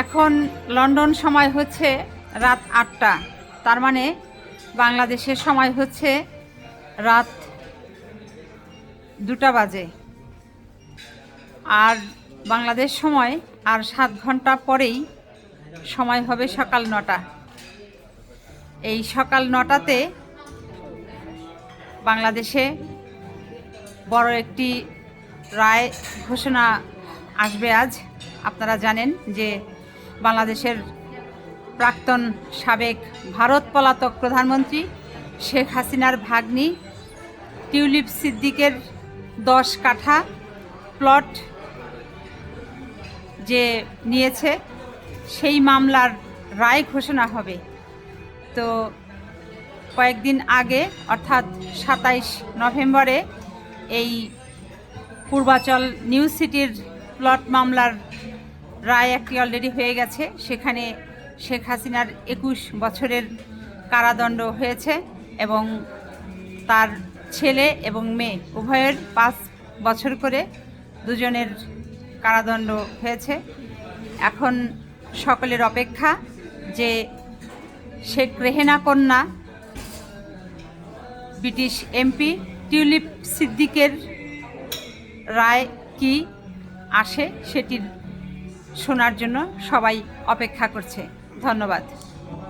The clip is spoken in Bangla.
এখন লন্ডন সময় হচ্ছে রাত আটটা। তার মানে বাংলাদেশের সময় হচ্ছে রাত দুটা বাজে। আর বাংলাদেশ সময় আর সাত ঘণ্টা পরেই সময় হবে সকাল নটা। এই সকাল নটাতে বাংলাদেশে বড় একটি রায় ঘোষণা আসবে আজ। আপনারা জানেন যে বাংলাদেশের প্রাক্তন সাবেক ভারত পলাতক প্রধানমন্ত্রী শেখ হাসিনার ভাগ্নি, টিউলিপ সিদ্দিকের দশ কাঠা প্লট যে নিয়েছে, সেই মামলার রায় ঘোষণা হবে। তো কয়েকদিন আগে, অর্থাৎ সাতাইশ নভেম্বরে, এই পূর্বাচল নিউ সিটির প্লট মামলার রায় একটি অলরেডি হয়ে গেছে। সেখানে শেখ হাসিনার একুশ বছরের কারাদণ্ড হয়েছে এবং তার ছেলে এবং মেয়ে উভয়ের পাঁচ বছর করে দুজনের কারাদণ্ড হয়েছে। এখন সকলের অপেক্ষা যে শেখ রেহেনা কন্যা, ব্রিটিশ এমপি টিউলিপ সিদ্দিকের রায় কি আসে সেটির শোনার জন্য সবাই অপেক্ষা করছে। ধন্যবাদ।